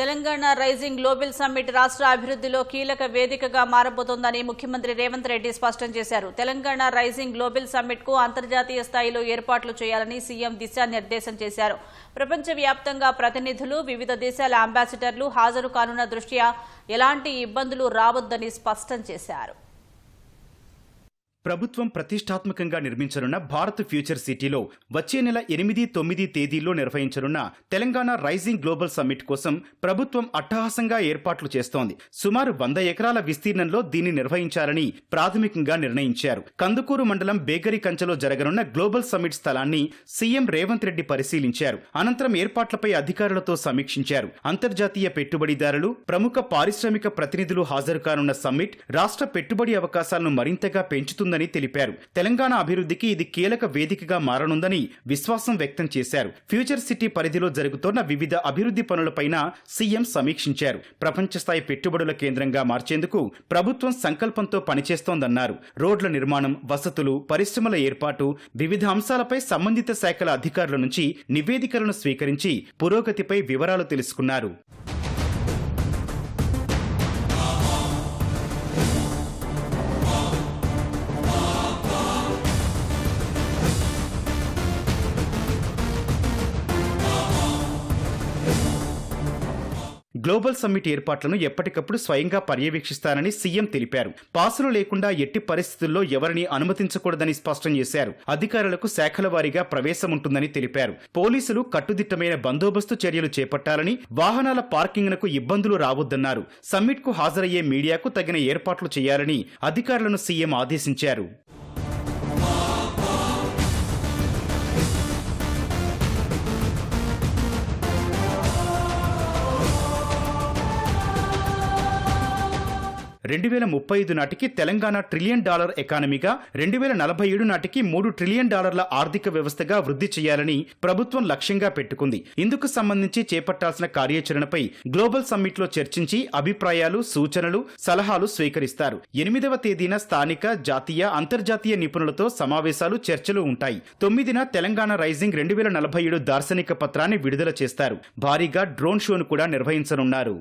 Telangana rising global summit రాష్ట్ర అభివృద్ధిలో కీలక వేదికగా మారబోతోందని ముఖ్యమంత్రి రేవంత్ రెడ్డి స్పష్టం చేశారు. తెలంగాణ రైజింగ్ గ్లోబల్ సమ్మిట్కు అంతర్జాతీయ స్థాయిలో ఏర్పాట్లు చేయాలని సీఎం దిశానిర్దేశం చేశారు. ప్రపంచవ్యాప్తంగా ప్రతినిధులు వివిధ దేశాల అంబాసిడర్లు హాజరు కానున్న దృష్ట్యా ఎలాంటి ఇబ్బందులు రావద్దని స్పష్టం చేశారు. ప్రభుత్వం ప్రతిష్టాత్మకంగా నిర్మించనున్న భారత్ ఫ్యూచర్ సిటీలో వచ్చే నెల ఎనిమిది తొమ్మిది తేదీల్లో నిర్వహించనున్న తెలంగాణ రైజింగ్ గ్లోబల్ సమ్మిట్ కోసం ప్రభుత్వం అట్టహాసంగా ఏర్పాట్లు చేస్తోంది. సుమారు వంద ఎకరాల విస్తీర్ణంలో దీన్ని నిర్వహించాలని ప్రాథమికంగా నిర్ణయించారు. కందుకూరు మండలం బేకరీ కంచలో జరగనున్న గ్లోబల్ సమ్మిట్ స్థలాన్ని సీఎం రేవంత్ రెడ్డి పరిశీలించారు. అనంతరం ఏర్పాట్లపై అధికారులతో సమీక్షించారు. అంతర్జాతీయ పెట్టుబడిదారులు ప్రముఖ పారిశ్రామిక ప్రతినిధులు హాజరు కానున్న సమ్మిట్ రాష్ట్ర పెట్టుబడి అవకాశాలను మరింతగా పెంచుతుంది ఉంటుందని తెలిపారు. తెలంగాణ అభివృద్ధికి ఇది కీలక వేదికగా మారనుందని విశ్వాసం వ్యక్తం చేశారు. ఫ్యూచర్ సిటీ పరిధిలో జరుగుతున్న వివిధ అభివృద్ధి పనులపైన సీఎం సమీక్షించారు. ప్రపంచ స్థాయి పెట్టుబడుల కేంద్రంగా మార్చేందుకు ప్రభుత్వం సంకల్పంతో పనిచేస్తోందన్నారు. రోడ్ల నిర్మాణం వసతులు పరిశ్రమల ఏర్పాటు వివిధ అంశాలపై సంబంధిత శాఖల అధికారుల నుంచి నివేదికలను స్వీకరించి పురోగతిపై వివరాలు తెలుసుకున్నారు. గ్లోబల్ సమ్మిట్ ఏర్పాట్లను ఎప్పటికప్పుడు స్వయంగా పర్యవేక్షిస్తానని సీఎం తెలిపారు. పాసులు లేకుండా ఎట్టి పరిస్థితుల్లో ఎవరిని అనుమతించకూడదని స్పష్టం చేశారు. అధికారులకు శాఖల వారీగా ప్రవేశం ఉంటుందని తెలిపారు. పోలీసులు కట్టుదిట్టమైన బందోబస్తు చర్యలు చేపట్టాలని వాహనాల పార్కింగ్నకు ఇబ్బందులు రావద్దన్నారు. సమ్మిట్కు హాజరయ్యే మీడియాకు తగిన ఏర్పాట్లు చేయాలని అధికారులను సీఎం ఆదేశించారు. రెండు వేల ముప్పై ఐదు నాటికి తెలంగాణ ట్రిలియన్ డాలర్ ఎకానమీగా రెండు వేల నలభై ఏడు నాటికి మూడు ట్రిలియన్ డాలర్ల ఆర్థిక వ్యవస్థగా వృద్ధి చేయాలని ప్రభుత్వం లక్ష్యంగా పెట్టుకుంది. ఇందుకు సంబంధించి చేపట్టాల్సిన కార్యాచరణపై గ్లోబల్ సమ్మిట్లో చర్చించి అభిప్రాయాలు సూచనలు సలహాలు స్వీకరిస్తారు. ఎనిమిదవ తేదీన స్థానిక జాతీయ అంతర్జాతీయ నిపుణులతో సమావేశాలు చర్చలు ఉంటాయి. తొమ్మిదిన తెలంగాణ రైజింగ్ రెండు వేల నలభై ఏడు దార్శనిక పత్రాన్ని విడుదల చేస్తారు. భారీగా డ్రోన్ షోను కూడా నిర్వహించనున్నారు.